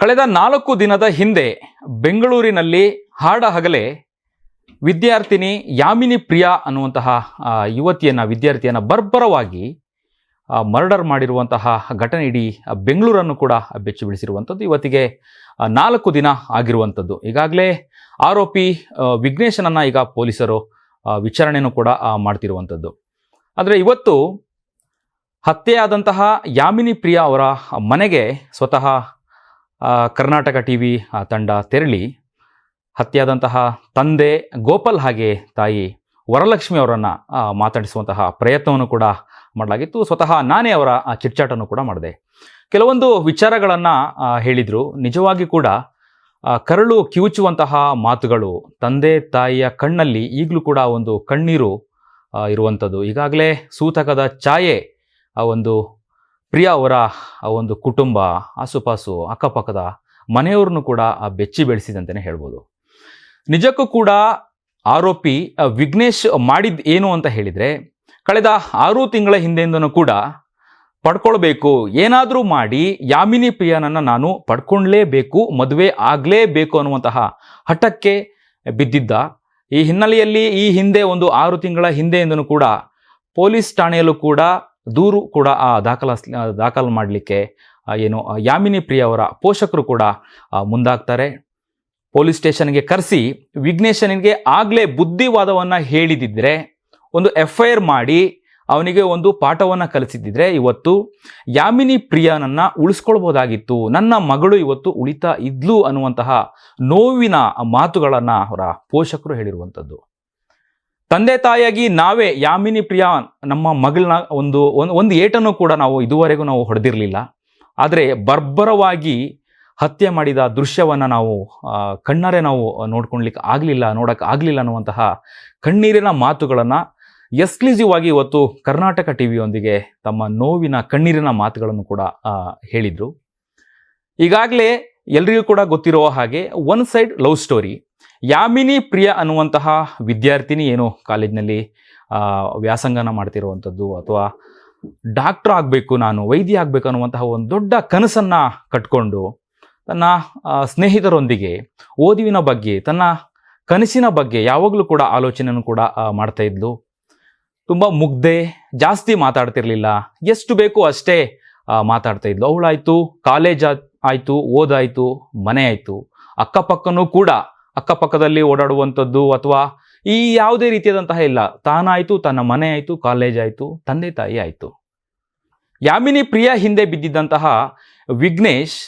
ಕಳೆದ ನಾಲ್ಕು ದಿನದ ಹಿಂದೆ ಬೆಂಗಳೂರಿನಲ್ಲಿ ಹಾಡ ಹಗಲೆ ವಿದ್ಯಾರ್ಥಿನಿ ಯಾಮಿನಿ ಪ್ರಿಯಾ ಅನ್ನುವಂತಹ ಯುವತಿಯನ್ನು, ವಿದ್ಯಾರ್ಥಿಯನ್ನು ಬರ್ಬರವಾಗಿ ಮರ್ಡರ್ ಮಾಡಿರುವಂತಹ ಘಟನೆ ಇಡೀ ಬೆಂಗಳೂರನ್ನು ಕೂಡ ಬೆಚ್ಚಿ ಬೀಳಿಸಿರುವಂಥದ್ದು. ಇವತ್ತಿಗೆ ನಾಲ್ಕು ದಿನ ಆಗಿರುವಂಥದ್ದು. ಈಗಾಗಲೇ ಆರೋಪಿ ವಿಘ್ನೇಶನನ್ನು ಈಗ ಪೊಲೀಸರು ವಿಚಾರಣೆಯನ್ನು ಕೂಡ ಮಾಡ್ತಿರುವಂಥದ್ದು. ಆದರೆ ಇವತ್ತು ಹತ್ಯೆಯಾದಂತಹ ಯಾಮಿನಿ ಪ್ರಿಯಾ ಅವರ ಮನೆಗೆ ಸ್ವತಃ ಕರ್ನಾಟಕ ಟಿ ವಿ ತಂಡ ತೆರಳಿ. ಹತ್ಯಾದಂತಹ ತಂದೆ ಗೋಪಾಲ್ ಹಾಗೆ ತಾಯಿ ವರಲಕ್ಷ್ಮಿ ಅವರನ್ನು ಮಾತಾಡಿಸುವಂತಹ ಪ್ರಯತ್ನವನ್ನು ಕೂಡ ಮಾಡಲಾಗಿತ್ತು. ಸ್ವತಃ ನಾನೇ ಅವರ ಚಿಟ್ಚಾಟನ್ನು ಕೂಡ ಮಾಡಿದೆ. ಕೆಲವೊಂದು ವಿಚಾರಗಳನ್ನು ಹೇಳಿದರು. ನಿಜವಾಗಿ ಕೂಡ ಕರಳು ಕಿವುಚುವಂತಹ ಮಾತುಗಳು ತಂದೆ ತಾಯಿಯ ಕಣ್ಣಲ್ಲಿ ಈಗಲೂ ಕೂಡ ಒಂದು ಕಣ್ಣೀರು ಇರುವಂಥದ್ದು ಈಗಾಗಲೇ ಸೂತಕದ ಛಾಯೆ, ಆ, ಒಂದು ಪ್ರಿಯಾ ಅವರ ಆ ಒಂದು ಕುಟುಂಬ, ಆಸುಪಾಸು, ಅಕ್ಕಪಕ್ಕದ ಮನೆಯವ್ರನ್ನು ಕೂಡ ಆ ಬೆಚ್ಚಿ ಬೆಳೆಸಿದಂತಲೇ ಹೇಳ್ಬೋದು. ನಿಜಕ್ಕೂ ಕೂಡ ಆರೋಪಿ ವಿಘ್ನೇಶ್ ಮಾಡಿದ್ದು ಏನು ಅಂತ ಹೇಳಿದರೆ, ಕಳೆದ ಆರು ತಿಂಗಳ ಹಿಂದೆಯಿಂದನೂ ಕೂಡ ಪಡ್ಕೊಳ್ಬೇಕು, ಏನಾದರೂ ಮಾಡಿ ಯಾಮಿನಿ ಪ್ರಿಯನನ್ನು ನಾನು ಪಡ್ಕೊಳ್ಳೇಬೇಕು ಮದುವೆ ಆಗಲೇಬೇಕು ಅನ್ನುವಂತಹ ಹಠಕ್ಕೆ ಬಿದ್ದಿದ್ದ. ಈ ಹಿನ್ನೆಲೆಯಲ್ಲಿ ಈ ಹಿಂದೆ ಒಂದು ಆರು ತಿಂಗಳ ಹಿಂದೆಯಿಂದನೂ ಕೂಡ ಪೊಲೀಸ್ ಠಾಣೆಯಲ್ಲೂ ಕೂಡ ದೂರು ಕೂಡ ಆ ದಾಖಲ ದಾಖಲು ಮಾಡಲಿಕ್ಕೆ ಏನು ಯಾಮಿನಿ ಪ್ರಿಯ ಅವರ ಪೋಷಕರು ಕೂಡ ಮುಂದಾಗ್ತಾರೆ. ಪೊಲೀಸ್ ಸ್ಟೇಷನ್ಗೆ ಕರೆಸಿ, ವಿಘ್ನೇಶನಿಗೆ ಆಗಲೇ ಬುದ್ಧಿವಾದವನ್ನು ಹೇಳಿದಿದ್ರೆ, ಒಂದು ಎಫ್ ಐ ಆರ್ ಮಾಡಿ, ಅವನಿಗೆ ಒಂದು ಪಾಠವನ್ನು ಕಲಿಸಿದ್ದಿದ್ರೆ ಇವತ್ತು, ಯಾಮಿನಿ ಪ್ರಿಯನನ್ನು ಉಳಿಸ್ಕೊಳ್ಬೋದಾಗಿತ್ತು, ನನ್ನ ಮಗಳು ಇವತ್ತು ಉಳಿತಾ ಇದ್ಲು ಅನ್ನುವಂತಹ ನೋವಿನ ಮಾತುಗಳನ್ನು ಅವರ ಪೋಷಕರು ಹೇಳಿರುವಂಥದ್ದು. ತಂದೆ ತಾಯಿಯಾಗಿ ನಾವೇ ಯಾಮಿನಿ ಪ್ರಿಯಾ ನಮ್ಮ ಮಗಳನ್ನ ಒಂದು ಒಂದು ಏಟನ್ನು ಕೂಡ ನಾವು ಇದುವರೆಗೂ ನಾವು ಹೊಡೆದಿರಲಿಲ್ಲ. ಆದರೆ ಬರ್ಬರವಾಗಿ ಹತ್ಯೆ ಮಾಡಿದ ದೃಶ್ಯವನ್ನು ನಾವು ಕಣ್ಣಾರೆ ನಾವು ನೋಡ್ಕೊಳ್ಲಿಕ್ಕೆ ಆಗಲಿಲ್ಲ, ನೋಡೋಕೆ ಆಗಲಿಲ್ಲ ಅನ್ನುವಂತಹ ಕಣ್ಣೀರಿನ ಮಾತುಗಳನ್ನು ಎಕ್ಸ್ಕ್ಲೂಸಿವ್ ಆಗಿ ಇವತ್ತು ಕರ್ನಾಟಕ ಟಿ ವಿಯೊಂದಿಗೆ ತಮ್ಮ ನೋವಿನ ಕಣ್ಣೀರಿನ ಮಾತುಗಳನ್ನು ಕೂಡ ಹೇಳಿದರು. ಈಗಾಗಲೇ ಎಲ್ರಿಗೂ ಕೂಡ ಗೊತ್ತಿರೋ ಹಾಗೆ, one side love story. Yamini Priya ಅನ್ನುವಂತಹ ವಿದ್ಯಾರ್ಥಿನಿ ಏನು ಕಾಲೇಜ್ನಲ್ಲಿ ವ್ಯಾಸಂಗನ ಮಾಡ್ತಿರುವಂಥದ್ದು ಅಥವಾ ಡಾಕ್ಟರ್ ಆಗಬೇಕು ನಾನು, ವೈದ್ಯ ಆಗಬೇಕು ಅನ್ನುವಂತಹ ಒಂದು ದೊಡ್ಡ ಕನಸನ್ನು ಕಟ್ಕೊಂಡು ತನ್ನ ಸ್ನೇಹಿತರೊಂದಿಗೆ ಓದುವಿನ ಬಗ್ಗೆ, ತನ್ನ ಕನಸಿನ ಬಗ್ಗೆ ಯಾವಾಗಲೂ ಕೂಡ ಆಲೋಚನೆಯನ್ನು ಕೂಡ ಮಾಡ್ತಾ ಇದ್ಲು. ತುಂಬ ಮುಗ್ಧೆ, ಜಾಸ್ತಿ ಮಾತಾಡ್ತಿರ್ಲಿಲ್ಲ, ಎಷ್ಟು ಬೇಕು ಅಷ್ಟೇ ಮಾತಾಡ್ತಾ ಇದ್ಲು. ಅವಳಾಯ್ತು, ಕಾಲೇಜ್ ಆಯಿತು, ಓದಾಯಿತು, ಮನೆ ಆಯಿತು. ಅಕ್ಕಪಕ್ಕನೂ ಕೂಡ ಅಕ್ಕಪಕ್ಕದಲ್ಲಿ ಓಡಾಡುವಂಥದ್ದು ಅಥವಾ ಈ ಯಾವುದೇ ರೀತಿಯಾದಂತಹ ಇಲ್ಲ. ತಾನಾಯಿತು, ತನ್ನ ಮನೆ ಆಯಿತು ಕಾಲೇಜ್ ಆಯಿತು, ತಂದೆ ತಾಯಿ ಆಯಿತು. ಯಾಮಿನಿ ಪ್ರಿಯ ಹಿಂದೆ ಬಿದ್ದಿದ್ದಂತಹ ವಿಘ್ನೇಶ್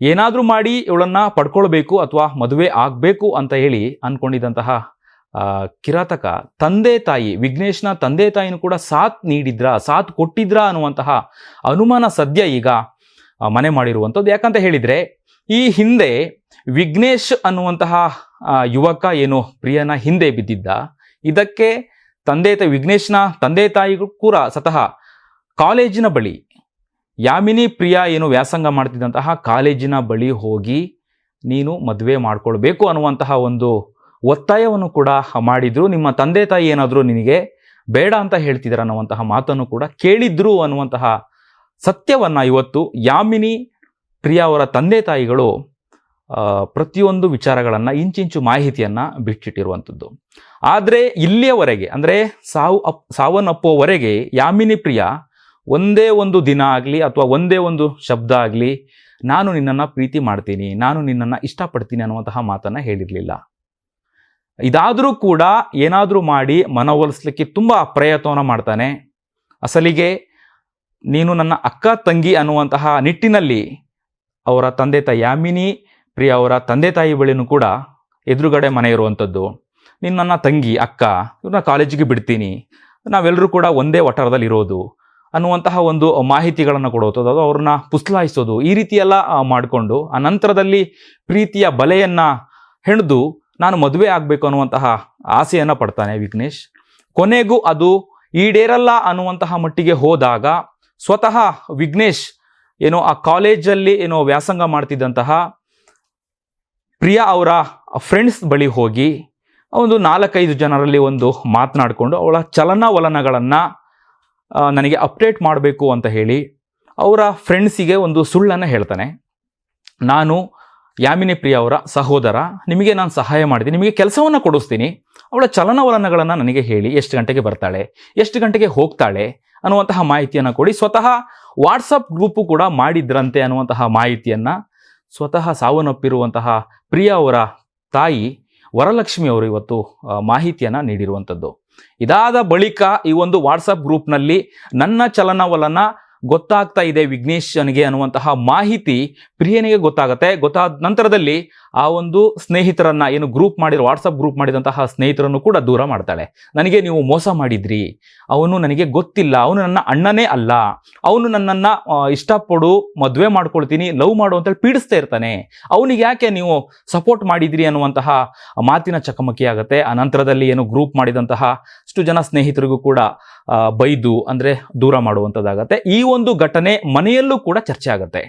ಏನಾದರೂ ಮಾಡಿ ಇವಳನ್ನು ಪಡ್ಕೊಳ್ಬೇಕು ಅಥವಾ ಮದುವೆ ಆಗಬೇಕು ಅಂತ ಹೇಳಿ ಅಂದ್ಕೊಂಡಿದ್ದಂತಹ ಕಿರಾತಕ ತಂದೆ ತಾಯಿ, ವಿಘ್ನೇಶ್ನ ತಂದೆ ತಾಯಿನೂ ಕೂಡ ಸಾಥ್ ನೀಡಿದ್ರ, ಸಾಥ್ ಕೊಟ್ಟಿದ್ರ ಅನ್ನುವಂತಹ ಅನುಮಾನ ಸದ್ಯ ಈಗ ಮನೆ ಮಾಡಿರುವಂಥದ್ದು. ಯಾಕಂತ ಹೇಳಿದರೆ ಈ ಹಿಂದೆ ವಿಘ್ನೇಶ್ ಅನ್ನುವಂತಹ ಯುವಕ ಏನು ಪ್ರಿಯನ ಹಿಂದೆ ಬಿದ್ದಿದ್ದ, ಇದಕ್ಕೆ ತಂದೆ ತಾಯಿ ವಿಘ್ನೇಶ್ನ ತಂದೆ ತಾಯಿಗೂ ಕೂಡ ಸ್ವತಃ ಕಾಲೇಜಿನ ಬಳಿ ಯಾಮಿನಿ ಪ್ರಿಯ ಏನು ವ್ಯಾಸಂಗ ಮಾಡ್ತಿದ್ದಂತಹ ಕಾಲೇಜಿನ ಬಳಿ ಹೋಗಿ ನೀನು ಮದುವೆ ಮಾಡಿಕೊಳ್ಬೇಕು ಅನ್ನುವಂತಹ ಒಂದು ಒತ್ತಾಯವನ್ನು ಕೂಡ ಮಾಡಿದ್ರು. ನಿಮ್ಮ ತಂದೆ ತಾಯಿ ಏನಾದರೂ ನಿನಗೆ ಬೇಡ ಅಂತ ಹೇಳ್ತಿದ್ದಾರೆ ಅನ್ನುವಂತಹ ಮಾತನ್ನು ಕೂಡ ಕೇಳಿದ್ರು ಅನ್ನುವಂತಹ ಸತ್ಯವನ್ನು ಇವತ್ತು ಯಾಮಿನಿ ಪ್ರಿಯಾ ಅವರ ತಂದೆ ತಾಯಿಗಳು ಪ್ರತಿಯೊಂದು ವಿಚಾರಗಳನ್ನು, ಇಂಚಿಂಚು ಮಾಹಿತಿಯನ್ನು ಬಿಚ್ಚಿಟ್ಟಿರುವಂಥದ್ದು. ಆದರೆ ಇಲ್ಲಿಯವರೆಗೆ, ಅಂದರೆ ಸಾವು ಅಪ್, ಸಾವನ್ನಪ್ಪುವವರೆಗೆ ಯಾಮಿನಿ ಪ್ರಿಯ ಒಂದೇ ಒಂದು ದಿನ ಆಗಲಿ ಅಥವಾ ಒಂದೇ ಒಂದು ಶಬ್ದ ಆಗಲಿ, ನಾನು ನಿನ್ನನ್ನು ಪ್ರೀತಿ ಮಾಡ್ತೀನಿ, ನಾನು ನಿನ್ನನ್ನು ಇಷ್ಟಪಡ್ತೀನಿ ಅನ್ನುವಂತಹ ಮಾತನ್ನು ಹೇಳಿರಲಿಲ್ಲ. ಇದಾದರೂ ಕೂಡ ಏನಾದರೂ ಮಾಡಿ ಮನವೊಲಿಸ್ಲಿಕ್ಕೆ ತುಂಬ ಪ್ರಯತ್ನವನ್ನು ಮಾಡ್ತಾನೆ. ಅಸಲಿಗೆ, ನೀನು ನನ್ನ ಅಕ್ಕ, ತಂಗಿ ಅನ್ನುವಂತಹ ನಿಟ್ಟಿನಲ್ಲಿ ಅವರ ತಂದೆ ತಾಯಿ ಯಾಮಿನಿ, ಪ್ರಿಯ ಅವರ ತಂದೆ ತಾಯಿ ಬಳಿನೂ ಕೂಡ ಎದುರುಗಡೆ ಮನೆ ಇರುವಂಥದ್ದು. ನೀನು ನನ್ನ ತಂಗಿ, ಅಕ್ಕ ಇವ್ರನ್ನ ಕಾಲೇಜಿಗೆ ಬಿಡ್ತೀನಿ. ನಾವೆಲ್ಲರೂ ಕೂಡ ಒಂದೇ ವಠಾರದಲ್ಲಿ ಇರೋದು. ಅನ್ನುವಂತಹ ಒಂದು ಮಾಹಿತಿಗಳನ್ನು ಕೊಡುವಂಥದ್ದು ಅದು ಅವ್ರನ್ನ ಪುಸ್ಲಾಯಿಸೋದು. ಈ ರೀತಿಯೆಲ್ಲ ಮಾಡಿಕೊಂಡು, ಆ ನಂತರದಲ್ಲಿ ಪ್ರೀತಿಯ ಬಲೆಯನ್ನು ಹೆಣ್ದು ನಾನು ಮದುವೆ ಆಗಬೇಕು ಅನ್ನುವಂತಹ ಆಸೆಯನ್ನು ಪಡ್ತಾನೆ ವಿಘ್ನೇಶ್. ಕೊನೆಗೂ ಅದು ಈಡೇರಲ್ಲ ಅನ್ನುವಂತಹ ಮಟ್ಟಿಗೆ ಹೋದಾಗ ಸ್ವತಃ ವಿಘ್ನೇಶ್ ಏನೋ ಆ ಕಾಲೇಜಲ್ಲಿ ಏನೋ ವ್ಯಾಸಂಗ ಮಾಡ್ತಿದ್ದಂತಹ ಪ್ರಿಯಾ ಅವರ ಫ್ರೆಂಡ್ಸ್ ಬಳಿ ಹೋಗಿ ಒಂದು ನಾಲ್ಕೈದು ಜನರಲ್ಲಿ ಒಂದು ಮಾತನಾಡಿಕೊಂಡು ಅವಳ ಚಲನವಲನಗಳನ್ನು ನನಗೆ ಅಪ್ಡೇಟ್ ಮಾಡಬೇಕು ಅಂತ ಹೇಳಿ ಅವರ ಫ್ರೆಂಡ್ಸಿಗೆ ಒಂದು ಸುಳ್ಳನ್ನು ಹೇಳ್ತಾನೆ. ನಾನು ಯಾಮಿನಿ ಪ್ರಿಯ ಅವರ ಸಹೋದರ, ನಿಮಗೆ ನಾನು ಸಹಾಯ ಮಾಡಿದ್ದೀನಿ, ನಿಮಗೆ ಕೆಲಸವನ್ನು ಕೊಡಿಸ್ತೀನಿ. ಅವಳ ಚಲನವಲನಗಳನ್ನು ನನಗೆ ಹೇಳಿ, ಎಷ್ಟು ಗಂಟೆಗೆ ಬರ್ತಾಳೆ, ಎಷ್ಟು ಗಂಟೆಗೆ ಹೋಗ್ತಾಳೆ ಅನ್ನುವಂತಹ ಮಾಹಿತಿಯನ್ನು ಕೊಡಿ. ಸ್ವತಃ ವಾಟ್ಸಪ್ ಗ್ರೂಪು ಕೂಡ ಮಾಡಿದ್ರಂತೆ ಅನ್ನುವಂತಹ ಮಾಹಿತಿಯನ್ನು. ಸ್ವತಃ ಸಾವನ್ನಪ್ಪಿರುವಂತಹ ಪ್ರಿಯಾ ಅವರ ತಾಯಿ ವರಲಕ್ಷ್ಮಿ ಅವರು ಇವತ್ತು ಮಾಹಿತಿಯನ್ನು ನೀಡಿರುವಂಥದ್ದು ಇದಾದ ಬಳಿಕ ಈ ಒಂದು ವಾಟ್ಸಪ್ ಗ್ರೂಪ್ನಲ್ಲಿ ನನ್ನ ಚಲನವಲನ ಗೊತ್ತಾಗ್ತಾ ಇದೆ ವಿಘ್ನೇಶನಿಗೆ ಅನ್ನುವಂತಹ ಮಾಹಿತಿ ಪ್ರಿಯನಿಗೆ ಗೊತ್ತಾಗುತ್ತೆ. ಗೊತ್ತಾದ ನಂತರದಲ್ಲಿ ಆ ಒಂದು ಸ್ನೇಹಿತರನ್ನ ಏನು ಗ್ರೂಪ್ ಮಾಡಿರೋ ವಾಟ್ಸಪ್ ಗ್ರೂಪ್ ಮಾಡಿದಂತಹ ಸ್ನೇಹಿತರನ್ನು ಕೂಡ ದೂರ ಮಾಡ್ತಾಳೆ. ನನಗೆ ನೀವು ಮೋಸ ಮಾಡಿದ್ರಿ. ಅವನು ನನಗೆ ಗೊತ್ತಿಲ್ಲ. ಅವನು ನನ್ನ ಅಣ್ಣನೇ ಅಲ್ಲ. ಅವನು ನನ್ನನ್ನು ಇಷ್ಟಪಡು ಮದುವೆ ಮಾಡ್ಕೊಳ್ತೀನಿ, ಲವ್ ಮಾಡು ಅಂತೇಳಿ ಪೀಡಿಸ್ತಾ ಇರ್ತಾನೆ. ಅವನಿಗೆ ಯಾಕೆ ನೀವು ಸಪೋರ್ಟ್ ಮಾಡಿದ್ರಿ ಅನ್ನುವಂತಹ ಮಾತಿನ ಚಕಮಕಿ ಆಗುತ್ತೆ. ಆ ನಂತರದಲ್ಲಿ ಏನು ಗ್ರೂಪ್ ಮಾಡಿದಂತಹ ಅಷ್ಟು ಜನ ಸ್ನೇಹಿತರಿಗೂ ಕೂಡ ಬೈದು ಅಂದರೆ ದೂರ ಮಾಡುವಂಥದ್ದಾಗತ್ತೆ ಈ ಒಂದು ಘಟನೆ ಮನೆಯಲ್ಲೂ ಕೂಡ ಚರ್ಚೆ ಆಗುತ್ತೆ.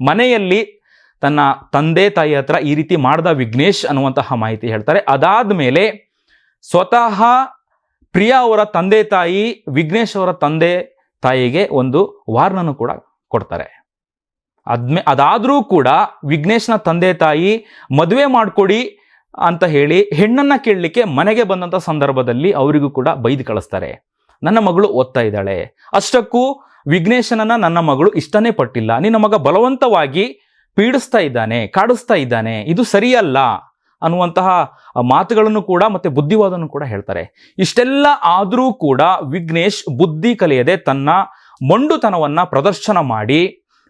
ಮನೆಯಲ್ಲಿ ತನ್ನ ತಂದೆ, ತಾಯಿ ಹತ್ರ ಈ ರೀತಿ ಮಾಡ್ದ ವಿಘ್ನೇಶ್ ಅನ್ನುವಂತಹ ಮಾಹಿತಿ ಹೇಳ್ತಾರೆ. ಅದಾದ ಮೇಲೆ ಸ್ವತಃ ಪ್ರಿಯಾ ಅವರ ತಂದೆ, ತಾಯಿ, ವಿಘ್ನೇಶ್ ಅವರ ತಂದೆ, ತಾಯಿಗೆ ಒಂದು ವಾರ್ನನ್ನು ಕೂಡ ಕೊಡ್ತಾರೆ. ಅದ್ಮೇ, ಅದಾದರೂ ಕೂಡ ವಿಘ್ನೇಶ್ನ ತಂದೆ, ತಾಯಿ ಮದುವೆ ಮಾಡಿಕೊಡಿ ಅಂತ ಹೇಳಿ ಹೆಣ್ಣನ್ನು ಕೇಳಲಿಕ್ಕೆ ಮನೆಗೆ ಬಂದಂಥ ಸಂದರ್ಭದಲ್ಲಿ ಅವರಿಗೂ ಕೂಡ ಬೈದು ಕಳಿಸ್ತಾರೆ. ನನ್ನ ಮಗಳು ಓದ್ತಾ ಇದ್ದಾಳೆ. ಅಷ್ಟಕ್ಕೂ ವಿಘ್ನೇಶನನ್ನ ನನ್ನ ಮಗಳು ಇಷ್ಟನೇ ಪಟ್ಟಿಲ್ಲ. ನಿನ್ನ ಮಗ ಬಲವಂತವಾಗಿ ಪೀಡಿಸ್ತಾ ಇದ್ದಾನೆ, ಕಾಡಿಸ್ತಾ ಇದ್ದಾನೆ. ಇದು ಸರಿಯಲ್ಲ ಅನ್ನುವಂತಹ ಮಾತುಗಳನ್ನು ಕೂಡ ಮತ್ತೆ ಬುದ್ಧಿವಾದವನ್ನು ಕೂಡ ಹೇಳ್ತಾರೆ. ಇಷ್ಟೆಲ್ಲ ಆದರೂ ಕೂಡ ವಿಘ್ನೇಶ್ ಬುದ್ಧಿ ಕಲಿಯದೆ ತನ್ನ ಮೊಂಡುತನವನ್ನ ಪ್ರದರ್ಶನ ಮಾಡಿ,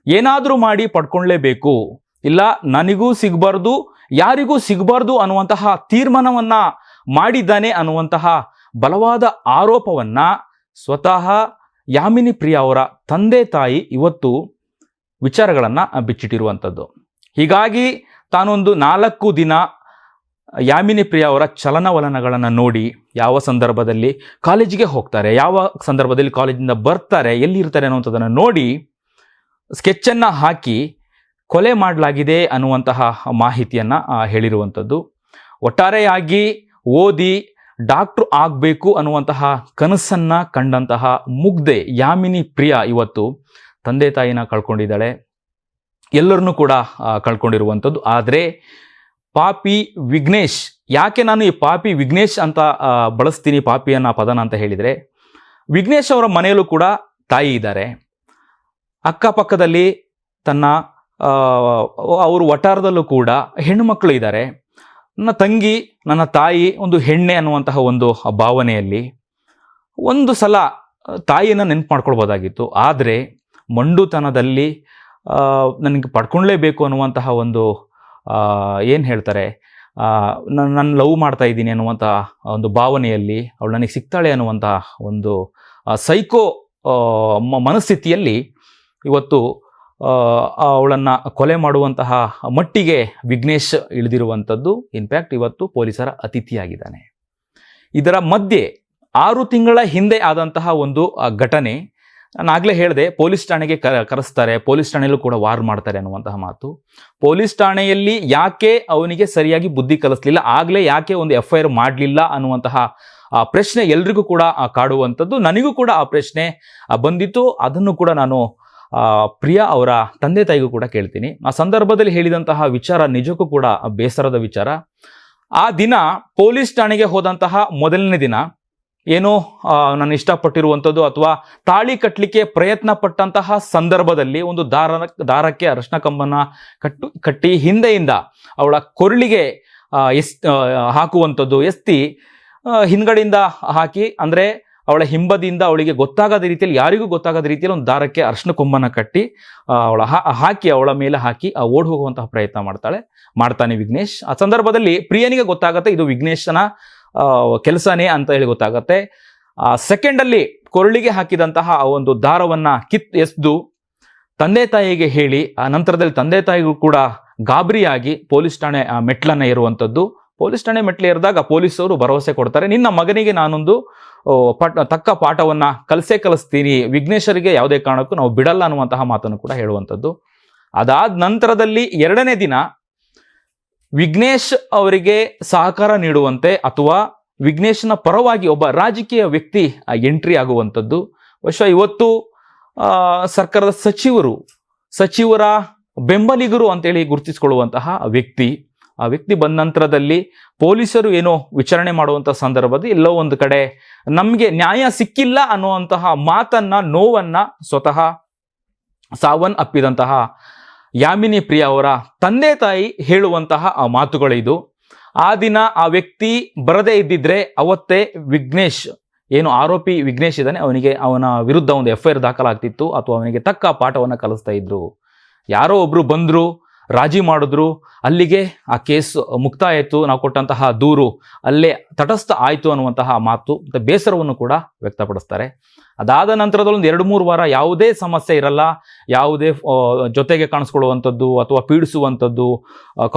ಏನಾದರೂ ಮಾಡಿ ಪಡ್ಕೊಳ್ಳೇಬೇಕು ಇಲ್ಲ, ನನಗೂ ಸಿಗಬಾರ್ದು, ಯಾರಿಗೂ ಸಿಗಬಾರ್ದು ಅನ್ನುವಂತಹ ತೀರ್ಮಾನವನ್ನು ಮಾಡಿದ್ದಾನೆ ಅನ್ನುವಂತಹ ಬಲವಾದ ಆರೋಪವನ್ನ ಸ್ವತಃ ಯಾಮಿನಿ ಪ್ರಿಯಾ ಅವರ ತಂದೆ ತಾಯಿ ಇವತ್ತು ವಿಚಾರಗಳನ್ನು ಬಿಚ್ಚಿಟ್ಟಿರುವಂಥದ್ದು ಹೀಗಾಗಿ ತಾನೊಂದು ನಾಲ್ಕು ದಿನ ಯಾಮಿನಿ ಪ್ರಿಯಾ ಅವರ ಚಲನವಲನಗಳನ್ನು ನೋಡಿ ಯಾವ ಸಂದರ್ಭದಲ್ಲಿ ಕಾಲೇಜಿಗೆ ಹೋಗ್ತಾರೆ, ಯಾವ ಸಂದರ್ಭದಲ್ಲಿ ಕಾಲೇಜಿಂದ ಬರ್ತಾರೆ, ಎಲ್ಲಿರ್ತಾರೆ ಅನ್ನುವಂಥದ್ದನ್ನು ನೋಡಿ ಸ್ಕೆಚ್ಚನ್ನು ಹಾಕಿ ಕೊಲೆ ಮಾಡಲಾಗಿದೆ ಅನ್ನುವಂತಹ ಮಾಹಿತಿಯನ್ನು ಹೇಳಿರುವಂಥದ್ದು ಒಟ್ಟಾರೆಯಾಗಿ ಓದಿ ಡಾಕ್ಟ್ರು ಆಗಬೇಕು ಅನ್ನುವಂತಹ ಕನಸನ್ನು ಕಂಡಂತಹ ಮುಗ್ಧೆ ಯಾಮಿನಿ ಪ್ರಿಯಾ ಇವತ್ತು ತಂದೆ ತಾಯಿನ ಕಳ್ಕೊಂಡಿದ್ದಾಳೆ. ಎಲ್ಲರನ್ನೂ ಕೂಡ ಕಳ್ಕೊಂಡಿರುವಂಥದ್ದು. ಆದರೆ ಪಾಪಿ ವಿಘ್ನೇಶ್, ಯಾಕೆ ನಾನು ಈ ಪಾಪಿ ವಿಘ್ನೇಶ್ ಅಂತ ಬಳಸ್ತೀನಿ ಪಾಪಿ ಅನ್ನೋ ಪದನ ಅಂತ ಹೇಳಿದರೆ, ವಿಘ್ನೇಶ್ ಅವರ ಮನೆಯಲ್ಲೂ ಕೂಡ ತಾಯಿ ಇದ್ದಾರೆ. ಅಕ್ಕಪಕ್ಕದಲ್ಲಿ ತನ್ನ ಅವರು ವಟಾರದಲ್ಲೂ ಕೂಡ ಹೆಣ್ಣು ಮಕ್ಕಳು ಇದ್ದಾರೆ. ನನ್ನ ತಂಗಿ ನನ್ನ ತಾಯಿ ಒಂದು ಹೆಣ್ಣೆ ಅನ್ನುವಂತಹ ಒಂದು ಭಾವನೆಯಲ್ಲಿ ಒಂದು ಸಲ ತಾಯಿಯನ್ನು ನೆನ್ಪು ಮಾಡ್ಕೊಳ್ಬೋದಾಗಿತ್ತು. ಆದರೆ ಮಂಡುತನದಲ್ಲಿ ನನಗೆ ಪಡ್ಕೊಳ್ಳೇಬೇಕು ಅನ್ನುವಂತಹ ಒಂದು ಏನು ಹೇಳ್ತಾರೆ ನಾನು ನಾನು ಲವ್ ಮಾಡ್ತಾ ಇದ್ದೀನಿ ಅನ್ನುವಂಥ ಒಂದು ಭಾವನೆಯಲ್ಲಿ ಅವಳು ನನಗೆ ಸಿಗ್ತಾಳೆ ಅನ್ನುವಂಥ ಒಂದು ಸೈಕೋ ಮನಸ್ಥಿತಿಯಲ್ಲಿ ಇವತ್ತು ಅವಳನ್ನು ಕೊಲೆ ಮಾಡುವಂತಹ ಮಟ್ಟಿಗೆ ವಿಘ್ನೇಶ್ ಇಳಿದಿರುವಂಥದ್ದು ಇನ್ಫ್ಯಾಕ್ಟ್ ಇವತ್ತು ಪೊಲೀಸರ ಅತಿಥಿಯಾಗಿದ್ದಾನೆ. ಇದರ ಮಧ್ಯೆ ಆರು ತಿಂಗಳ ಹಿಂದೆ ಆದಂತಹ ಒಂದು ಘಟನೆ. ನಾನು ಆಗಲೇ ಹೇಳಿದೆ, ಪೊಲೀಸ್ ಠಾಣೆಗೆ ಕರೆಸ್ತಾರೆ, ಪೊಲೀಸ್ ಠಾಣೆಯಲ್ಲೂ ಕೂಡ ವಾರ್ ಮಾಡ್ತಾರೆ ಅನ್ನುವಂತಹ ಮಾತು. ಪೊಲೀಸ್ ಠಾಣೆಯಲ್ಲಿ ಯಾಕೆ ಅವನಿಗೆ ಸರಿಯಾಗಿ ಬುದ್ಧಿ ಕಲಿಸ್ಲಿಲ್ಲ, ಆಗಲೇ ಯಾಕೆ ಒಂದು ಎಫ್ ಐ ಆರ್ ಮಾಡಲಿಲ್ಲ ಅನ್ನುವಂತಹ, ಆ, ಪ್ರಶ್ನೆ ಎಲ್ರಿಗೂ ಕೂಡ ಕಾಡುವಂಥದ್ದು. ನನಗೂ ಕೂಡ ಆ ಪ್ರಶ್ನೆ ಬಂದಿತ್ತು. ಅದನ್ನು ಕೂಡ ನಾನು ಪ್ರಿಯಾ ಅವರ ತಂದೆ ತಾಯಿಗೂ ಕೂಡ ಕೇಳ್ತೀನಿ. ಆ ಸಂದರ್ಭದಲ್ಲಿ ಹೇಳಿದಂತಹ ವಿಚಾರ ನಿಜಕ್ಕೂ ಕೂಡ ಬೇಸರದ ವಿಚಾರ. ಆ ದಿನ ಪೊಲೀಸ್ ಠಾಣೆಗೆ ಹೋದಂತಹ ಮೊದಲನೇ ದಿನ. ಏನೋ ನಾನು ಇಷ್ಟಪಟ್ಟಿರುವಂಥದ್ದು ಅಥವಾ ತಾಳಿ ಕಟ್ಟಲಿಕ್ಕೆ ಪ್ರಯತ್ನ ಪಟ್ಟಂತಹ ಸಂದರ್ಭದಲ್ಲಿ ಒಂದು ದಾರ, ದಾರಕ್ಕೆ ಅರಶಿನ ಕಂಬನ ಕಟ್ಟು, ಕಟ್ಟಿ ಹಿಂದೆಯಿಂದ ಅವಳ ಕೊರಳಿಗೆ ಎಸ್ ಹಾಕುವಂಥದ್ದು ಎಸ್ತಿ ಹಿಂದ್ಗಡೆಯಿಂದ ಹಾಕಿ, ಅಂದರೆ ಅವಳ ಹಿಂಬದಿಯಿಂದ ಅವಳಿಗೆ ಗೊತ್ತಾಗದ ರೀತಿಯಲ್ಲಿ, ಯಾರಿಗೂ ಗೊತ್ತಾಗದ ರೀತಿಯಲ್ಲಿ ಒಂದು ದಾರಕ್ಕೆ ಅರ್ಶನ ಕೊಂಬನ ಕಟ್ಟಿ ಅವಳ ಹಾಕಿ, ಅವಳ ಮೇಲೆ ಹಾಕಿ, ಆ, ಓಡ್ ಹೋಗುವಂತಹ ಪ್ರಯತ್ನ ಮಾಡ್ತಾಳೆ, ಮಾಡ್ತಾನೆ ವಿಘ್ನೇಶ್. ಆ ಸಂದರ್ಭದಲ್ಲಿ ಪ್ರಿಯನಿಗೆ ಗೊತ್ತಾಗತ್ತೆ, ಇದು ವಿಘ್ನೇಶನ ಕೆಲಸನೇ ಅಂತ ಹೇಳಿ ಗೊತ್ತಾಗತ್ತೆ. ಆ ಸೆಕೆಂಡಲ್ಲಿ ಕೊರಳಿಗೆ ಹಾಕಿದಂತಹ ಆ ಒಂದು ದಾರವನ್ನ ಕಿತ್, ಎಸ್ದು ತಂದೆ ತಾಯಿಗೆ ಹೇಳಿ, ಆ ನಂತರದಲ್ಲಿ ತಂದೆ ತಾಯಿಗೂ ಕೂಡ ಗಾಬರಿಯಾಗಿ ಪೊಲೀಸ್ ಠಾಣೆ ಮೆಟ್ಲನ್ನ ಏರುವಂಥದ್ದು. ಪೊಲೀಸ್ ಠಾಣೆ ಮೆಟ್ಲೇರಿದಾಗ ಪೊಲೀಸರು ಭರವಸೆ ಕೊಡ್ತಾರೆ. ನಿನ್ನ ಮಗನಿಗೆ ನಾನೊಂದು ಪಟ್, ತಕ್ಕ ಪಾಠವನ್ನು ಕಲಿಸೇ ಕಲಿಸ್ತೀನಿ. ವಿಘ್ನೇಶ್ವರಿಗೆ ಯಾವುದೇ ಕಾರಣಕ್ಕೂ ನಾವು ಬಿಡಲ್ಲ ಅನ್ನುವಂತಹ ಮಾತನ್ನು ಕೂಡ ಹೇಳುವಂಥದ್ದು. ಅದಾದ ನಂತರದಲ್ಲಿ ಎರಡನೇ ದಿನ ವಿಘ್ನೇಶ್ ಅವರಿಗೆ ಸಹಕಾರ ನೀಡುವಂತೆ ಅಥವಾ ವಿಘ್ನೇಶ್ನ ಪರವಾಗಿ ಒಬ್ಬ ರಾಜಕೀಯ ವ್ಯಕ್ತಿ ಎಂಟ್ರಿ ಆಗುವಂಥದ್ದು. ಬಹುಶಃ ಇವತ್ತು ಸರ್ಕಾರದ ಸಚಿವರು, ಸಚಿವರ ಬೆಂಬಲಿಗರು ಅಂತೇಳಿ ಗುರುತಿಸಿಕೊಳ್ಳುವಂತಹ ವ್ಯಕ್ತಿ ಆ ವ್ಯಕ್ತಿ ಬಂದ ನಂತರದಲ್ಲಿ ಪೊಲೀಸರು ಏನೋ ವಿಚಾರಣೆ ಮಾಡುವಂತಹ ಸಂದರ್ಭದಲ್ಲಿ ಎಲ್ಲೋ ಒಂದು ಕಡೆ ನಮಗೆ ನ್ಯಾಯ ಸಿಕ್ಕಿಲ್ಲ ಅನ್ನುವಂತಹ ಮಾತನ್ನ, ನೋವನ್ನ ಸ್ವತಃ ಸಾವನ್ ಅಪ್ಪಿದಂತಹ ಯಾಮಿನಿ ಪ್ರಿಯ ಅವರ ತಂದೆ ತಾಯಿ ಹೇಳುವಂತಹ ಆ ಮಾತುಗಳಿದು, ಆ ದಿನ ಆ ವ್ಯಕ್ತಿ ಬರದೇ ಇದ್ದಿದ್ರೆ ಅವತ್ತೇ ವಿಘ್ನೇಶ್, ಏನು ಆರೋಪಿ ವಿಘ್ನೇಶ್ ಇದ್ದಾನೆ, ಅವನಿಗೆ ಅವನ ವಿರುದ್ಧ ಒಂದು ಎಫ್ ಐ ದಾಖಲಾಗ್ತಿತ್ತು, ಅಥವಾ ಅವನಿಗೆ ತಕ್ಕ ಪಾಠವನ್ನು ಕಲಿಸ್ತಾ ಇದ್ರು. ಯಾರೋ ಒಬ್ರು ಬಂದ್ರು ರಾಜಿ ಮಾಡಿದ್ರು, ಅಲ್ಲಿಗೆ ಆ ಕೇಸ್ ಮುಕ್ತಾಯ ಆಯಿತು ನಾವು ಕೊಟ್ಟಂತಹ ದೂರು ಅಲ್ಲೇ ತಟಸ್ಥ ಆಯಿತು ಅನ್ನುವಂತಹ ಮಾತು, ಮತ್ತು ಬೇಸರವನ್ನು ಕೂಡ ವ್ಯಕ್ತಪಡಿಸ್ತಾರೆ. ಅದಾದ ನಂತರದಲ್ಲಿ ಒಂದು ಎರಡು ಮೂರು ವಾರ ಯಾವುದೇ ಸಮಸ್ಯೆ ಇರಲ್ಲ, ಯಾವುದೇ ಜೊತೆಗೆ ಕಾಣಿಸ್ಕೊಳ್ಳುವಂಥದ್ದು ಅಥವಾ ಪೀಡಿಸುವಂಥದ್ದು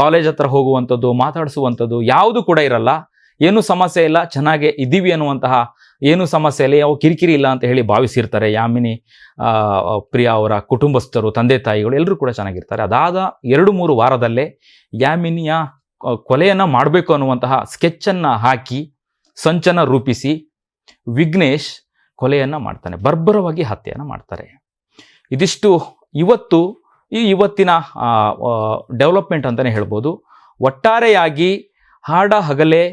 ಕಾಲೇಜ್ ಹತ್ರ ಹೋಗುವಂಥದ್ದು, ಮಾತಾಡಿಸುವಂಥದ್ದು ಯಾವುದು ಕೂಡ ಇರಲ್ಲ. ಏನೂ ಸಮಸ್ಯೆ ಇಲ್ಲ, ಚೆನ್ನಾಗೆ ಇದ್ದೀವಿ ಅನ್ನುವಂತಹ ಏನು ಸಮಸ್ಯೆ ಇಲ್ಲ, ಯಾವ ಕಿರಿಕಿರಿ ಇಲ್ಲ ಅಂತ ಹೇಳಿ ಭಾವಿಸಿರ್ತಾರೆ. ಯಾಮಿನಿ ಪ್ರಿಯಾ ಅವರ ಕುಟುಂಬಸ್ಥರು, ತಂದೆ ತಾಯಿಗಳು ಎಲ್ಲರೂ ಕೂಡ ಚೆನ್ನಾಗಿರ್ತಾರೆ. ಅದಾದ ಎರಡು ಮೂರು ವಾರದಲ್ಲೇ ಯಾಮಿನಿಯ ಕೊಲೆಯನ್ನು ಮಾಡಬೇಕು ಅನ್ನುವಂತಹ ಸ್ಕೆಚ್ಚನ್ನು ಹಾಕಿ ಸಂಚನ ರೂಪಿಸಿ ವಿಘ್ನೇಶ್ ಕೊಲೆಯನ್ನು ಮಾಡ್ತಾನೆ. ಬರ್ಬರವಾಗಿ ಹತ್ಯೆಯನ್ನು ಮಾಡ್ತಾರೆ. ಇದಿಷ್ಟು ಇವತ್ತು, ಈ ಇವತ್ತಿನ ಡೆವಲಪ್ಮೆಂಟ್ ಅಂತಲೇ ಹೇಳ್ಬೋದು. ಒಟ್ಟಾರೆಯಾಗಿ ಹಾಡ ಹಗಲೇ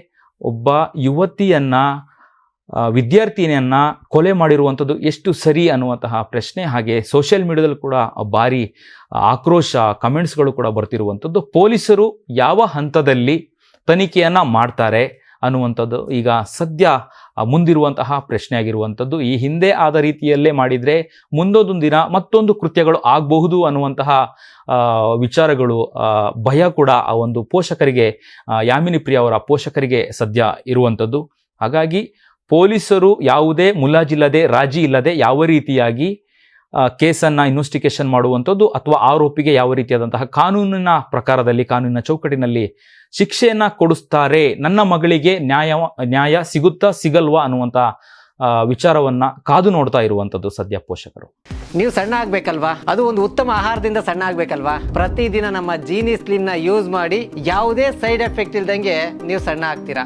ಒಬ್ಬ ಯುವತಿಯನ್ನ ವಿದ್ಯಾರ್ಥಿನಿಯನ್ನ ಕೊಲೆ ಮಾಡಿರುವಂಥದ್ದು ಎಷ್ಟು ಸರಿ ಅನ್ನುವಂತಹ ಪ್ರಶ್ನೆ ಹಾಗೆ ಸೋಷಿಯಲ್ ಮೀಡಿಯಾದಲ್ಲಿ ಕೂಡ ಭಾರಿ ಆಕ್ರೋಶ, ಕಮೆಂಟ್ಸ್ಗಳು ಕೂಡ ಬರ್ತಿರುವಂಥದ್ದು. ಪೊಲೀಸರು ಯಾವ ಹಂತದಲ್ಲಿ ತನಿಖೆಯನ್ನು ಮಾಡ್ತಾರೆ ಅನ್ನುವಂಥದ್ದು ಈಗ ಸದ್ಯ ಮುಂದಿರುವಂತಹ ಪ್ರಶ್ನೆ ಆಗಿರುವಂಥದ್ದು ಈ ಹಿಂದೆ ಆದ ರೀತಿಯಲ್ಲೇ ಮಾಡಿದರೆ ಮುಂದೊಂದು ದಿನ ಮತ್ತೊಂದು ಕೃತ್ಯಗಳು ಆಗಬಹುದು ಅನ್ನುವಂತಹ ವಿಚಾರಗಳು ಭಯ ಕೂಡ ಆ ಒಂದು ಪೋಷಕರಿಗೆ ಯಾಮಿನಿ ಪ್ರಿಯ ಅವರ ಪೋಷಕರಿಗೆ ಸದ್ಯ ಇರುವಂಥದ್ದು. ಹಾಗಾಗಿ ಪೊಲೀಸರು ಯಾವುದೇ ಮುಲಾಜಿಲ್ಲದೆ, ರಾಜಿ ಇಲ್ಲದೆ ಯಾವ ರೀತಿಯಾಗಿ ಕೇಸನ್ನು ಇನ್ವೆಸ್ಟಿಗೇಷನ್ ಮಾಡುವಂಥದ್ದು ಅಥವಾ ಆರೋಪಿಗೆ ಯಾವ ರೀತಿಯಾದಂತಹ ಕಾನೂನಿನ ಪ್ರಕಾರದಲ್ಲಿ, ಕಾನೂನಿನ ಚೌಕಟ್ಟಿನಲ್ಲಿ ಶಿಕ್ಷೆಯನ್ನು ಕೊಡಿಸ್ತಾರೆ, ನನ್ನ ಮಗಳಿಗೆ ನ್ಯಾಯ ನ್ಯಾಯ ಸಿಗುತ್ತಾ ಸಿಗಲ್ವಾ ಅನ್ನುವಂಥ ವಿಚಾರವನ್ನ ಕಾದು ನೋಡ್ತಾ ಇರುವಂಥದ್ದು ಸದ್ಯ ಪೋಷಕರು. ನೀವು ಸಣ್ಣ ಆಗ್ಬೇಕಲ್ವಾ? ಅದು ಒಂದು ಉತ್ತಮ ಆಹಾರದಿಂದ ಸಣ್ಣ ಆಗ್ಬೇಕಲ್ವಾ? ಪ್ರತಿದಿನ ನಮ್ಮ ಜೀನಿ ಸ್ಲಿಮ್ನ ಯೂಸ್ ಮಾಡಿ ಯಾವುದೇ ಸೈಡ್ ಎಫೆಕ್ಟ್ ಇಲ್ದಂಗೆ ನೀವು ಸಣ್ಣ ಆಗ್ತೀರಾ?